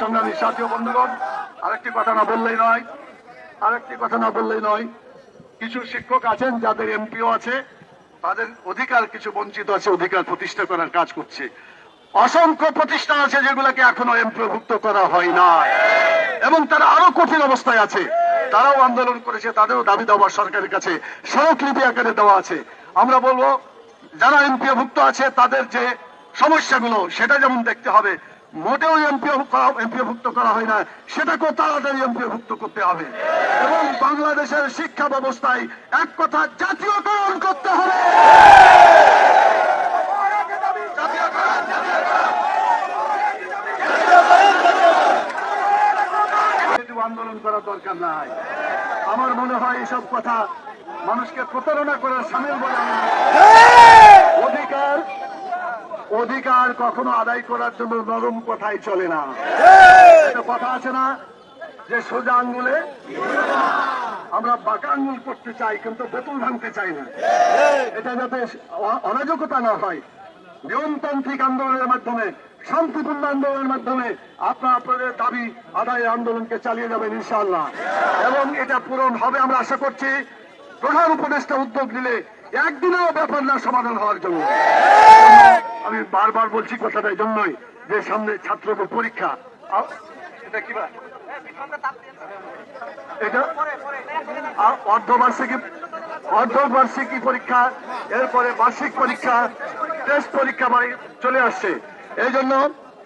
সংগ্রামী সাথীয় বন্ধুগণ, আরেকটি কথা না বললেই নয়, আরেকটি কথা না বললেই নয়, কিছু শিক্ষক আছেন, যাদের এমপিও আছে, তাদের অধিকার, কিছু বঞ্চিত আছে, অধিকার প্রতিষ্ঠা করার কাজ করছে। অসংখ্য প্রতিষ্ঠান আছে যেগুলোকে এখনও এমপিওভুক্ত করা হয় না। এবং তারা আরও কঠিন অবস্থায় আছে। তারাও আন্দোলন করেছে, তাদেরও দাবি দেওয়া সরকারের কাছে স্মারকলিপি আকারে দেওয়া আছে। আমরা বলব, যারা এমপিওভুক্ত আছে, তাদের যে সমস্যাগুলো, সেটা যেমন দেখতে হবে মোটেও এমপিও এমপিওভুক্ত করা হয় না। সেটাকেও তাড়াতাড়ি এমপিওভুক্ত করতে হবে। এবং বাংলাদেশের শিক্ষা ব্যবস্থায় এক কথা জাতীয়করণ করতে হবে। আন্দোলন করার দরকার নাই। আমার মনে হয় এসব কথা মানুষকে প্রতারণা করার সামিল বলে করি। অধিকার অধিকার কখনো আদায় করার জন্য নরম কথাই চলে না। কথা আছে না যে সোজা আঙ্গুলে আমরা বাঁকা আঙ্গুল করতে চাই কিন্তু বোতল ভাঙতে চাই না। এটা যাতে অ- অরাজকতা না হয়। নিয়মতান্ত্রিক আন্দোলনের মাধ্যমে শান্তিপূর্ণ আন্দোলনের মাধ্যমে আপনারা আপনাদের দাবি আদায়ের আন্দোলনকে চালিয়ে যাবেন ইনশাআল্লাহ। এবং এটা পূরণ হবে আমরা আশা করছি। প্রধান উপদেষ্টা উদ্যোগ নিলে একদিনেও ব্যাপার না সমাধান হওয়ার জন্য। আমি বারবার বলছি কথাটা এই জন্যই যে সামনে ছাত্রদের পরীক্ষা। অর্ধবার্ষিকী অর্ধবার্ষিকী পরীক্ষা, এরপরে বার্ষিক পরীক্ষা টেস্ট পরীক্ষা চলে আসছে। এই জন্য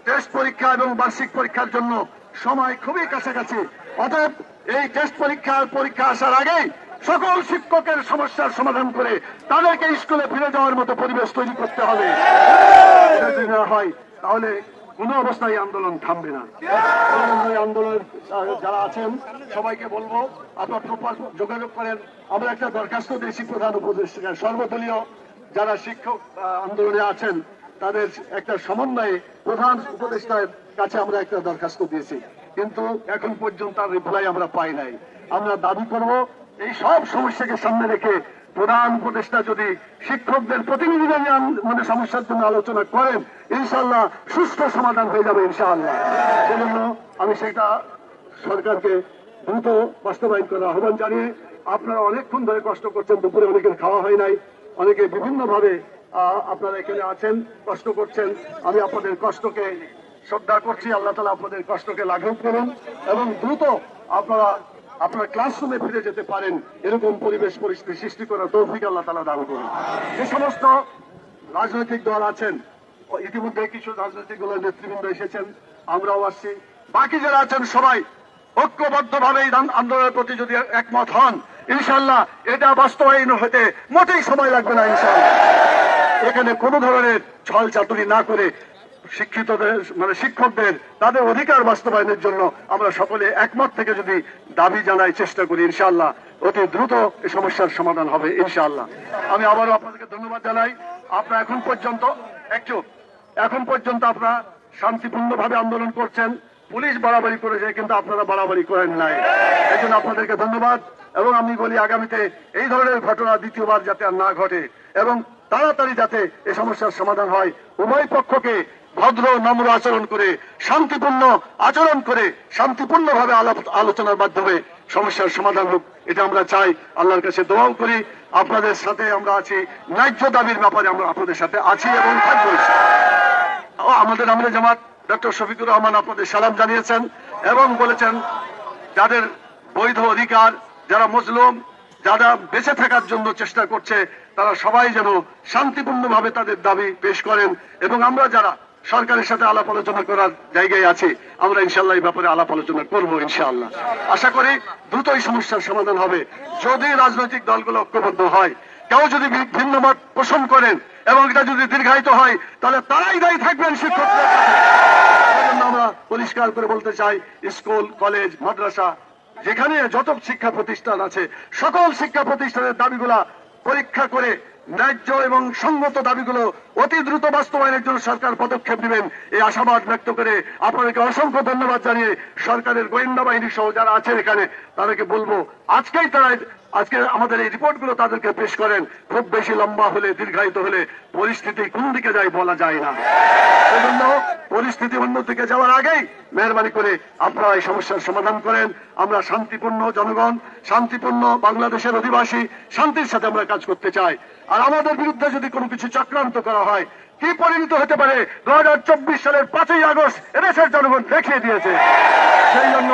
টেস্ট পরীক্ষা এবং বার্ষিক পরীক্ষার জন্য সময় খুবই কাছাকাছি। অতএব এই টেস্ট পরীক্ষার পরীক্ষা আসার আগেই সকল শিক্ষকের সমস্যার সমাধান করে তাদেরকে স্কুলে ফিরে যাওয়ার মতো পরিবেশ তৈরি করতে হবে। না হয়, তাহলে কোনো অবস্থায় আন্দোলন থামবে না। আন্দোলনের যারা আছেন, সবাইকে বলব, আপনার যোগাযোগ করেন। আমরা একটা দরখাস্ত দিয়েছি প্রধান উপদেষ্টা সর্বদলীয় যারা শিক্ষক আন্দোলনে আছেন, তাদের একটা সমন্বয়ে প্রধান উপদেষ্টার কাছে আমরা একটা দরখাস্ত দিয়েছি। কিন্তু এখন পর্যন্ত রিপ্লাই আমরা পাই নাই। আমরা দাবি করব, এই সব সমস্যাকে সামনে রেখে প্রধান উপদেষ্টা যদি শিক্ষকদের প্রতিনিধিদের মানে সমস্যার জন্য আলোচনা করেন ইনশাল্লাহ সুস্থ সমাধান হয়ে যাবে ইনশাআল্লাহ। সেজন্য আমি সেটা সরকারকে দ্রুত বাস্তবায়ন করার আহ্বান জানিয়ে, আপনারা অনেকক্ষণ ধরে কষ্ট করছেন, দুপুরে অনেকের খাওয়া হয় নাই, অনেকে বিভিন্ন ভাবে আপনারা এখানে আছেন, কষ্ট করছেন। আমি আপনাদের কষ্টকে শ্রদ্ধা করছি, আল্লাহ তালা আপনাদের কষ্টকে লাঘব করুন এবং দ্রুত আপনারা আপনারা ক্লাসরুমে ফিরে যেতে পারেন, এরকম পরিবেশ পরিস্থিতি সৃষ্টি করার তৌফিক আল্লাহ তালা দান করুন। যে সমস্ত রাজনৈতিক দল আছেন ইতিমধ্যে কিছু রাজনৈতিক দলের নেতৃবৃন্দ এসেছেন, আমরাও আসছি। বাকি যারা আছেন, সবাই ঐক্যবদ্ধ ভাবে এই আন্দোলনের প্রতি যদি একমত হন ইনশাল্লাহ এটা বাস্তবায়ন হতে মোটেই সময় লাগবে না ইনশাল্লাহ এখানে কোন ধরনের ছল চাতুরি না করে শিক্ষিতদের মানে শিক্ষকদের, তাদের অধিকার বাস্তবায়নের জন্য আমরা সকলে একমত থেকে যদি দাবি জানাই চেষ্টা করি, ইনশাআল্লাহ, অতি দ্রুত এই সমস্যার সমাধান হবে, ইনশাআল্লাহ। আমি আবারও আপনাদেরকে ধন্যবাদ জানাই। আপনারা এখন পর্যন্ত, একটু, এখন পর্যন্ত আপনারা শান্তিপূর্ণভাবে আন্দোলন করছেন। পুলিশ বাড়াবাড়ি করেছে, কিন্তু আপনারা বাড়াবাড়ি করেন নাই। এই জন্য আপনাদেরকে ধন্যবাদ। এবং আমি বলি, আগামীতে এই ধরনের ঘটনা দ্বিতীয়বার যাতে আর না ঘটে, এবং তাড়াতাড়ি যাতে এই সমস্যার সমাধান হয়, উভয় পক্ষকে ভদ্র নম্র আচরণ করে, শান্তিপূর্ণ আচরণ করে, শান্তিপূর্ণভাবে আলাপ- আলোচনার মাধ্যমে সমস্যার সমাধান হোক, এটা আমরা চাই। আল্লাহর কাছে দোয়াও করি। আপনাদের সাথে আমরা আছি। ন্যায্য দাবির ব্যাপারে আমরা আপনাদের সাথে আছি এবং থাকব। আমাদের আমরা জামাত ডক্টর শফিকুর রহমান আপনাদের সালাম জানিয়েছেন এবং বলেছেন, যাদের বৈধ অধিকার, যারা মুসলিম যারা বেঁচে থাকার জন্য চেষ্টা করছে, তারা সবাই যেন শান্তিপূর্ণভাবে তাদের দাবি পেশ করেন। এবং আমরা যারা সরকারের সাথে আলাপ আলোচনা করার জায়গায় আছি। আমরা ইনশাল্লাহ এই ব্যাপারে আলাপ আলোচনা করব ইনশাআল্লাহ। আশা করি দ্রুত এই সমস্যার সমাধান হবে। যদি রাজনৈতিক দলগুলো ঐক্যবদ্ধ হয়, কেউ যদি ভিন্ন মত পোষণ করেন এবং এটা যদি দীর্ঘায়িত হয়, তাহলে তারাই দায়ী থাকবেন শিক্ষকদের আমরা পরিষ্কার করে বলতে চাই, স্কুল, কলেজ, মাদ্রাসা, যেখানে যত শিক্ষা প্রতিষ্ঠান আছে, সকল শিক্ষা প্রতিষ্ঠানের দাবিগুলা পরীক্ষা করে ন্যায্য এবং সঙ্গত দাবিগুলো অতি দ্রুত বাস্তবায়নের জন্য সরকার পদক্ষেপ নেবেন। এই আশাবাদ ব্যক্ত করে আপনাদেরকে অসংখ্য ধন্যবাদ জানিয়ে সরকারের গোয়েন্দা বাহিনী সহ যারা আছেন এখানে, তাদেরকে বলব, আজকেই তারা আজকে আমাদের এই রিপোর্টগুলো তাদেরকে পেশ করেন। খুব বেশি লম্বা হলে, দীর্ঘায়িত হলে পরিস্থিতি কোন দিকে যায় বলা যায় না। সেজন্য পরিস্থিতি থেকে যাওয়ার আগেই মেহরবানি করে আপনারা এই সমস্যার সমাধান করেন। আমরা শান্তিপূর্ণ জনগণ, শান্তিপূর্ণ বাংলাদেশের অধিবাসী, শান্তির সাথে আমরা কাজ করতে চাই। আর আমাদের বিরুদ্ধে যদি কোনো কিছু চক্রান্ত করা হয়, কি পরিণত হতে পারে? দু হাজার চব্বিশ সালের পাঁচই আগস্ট এদেশের জনগণ দেখিয়ে দিয়েছে। সেই জন্য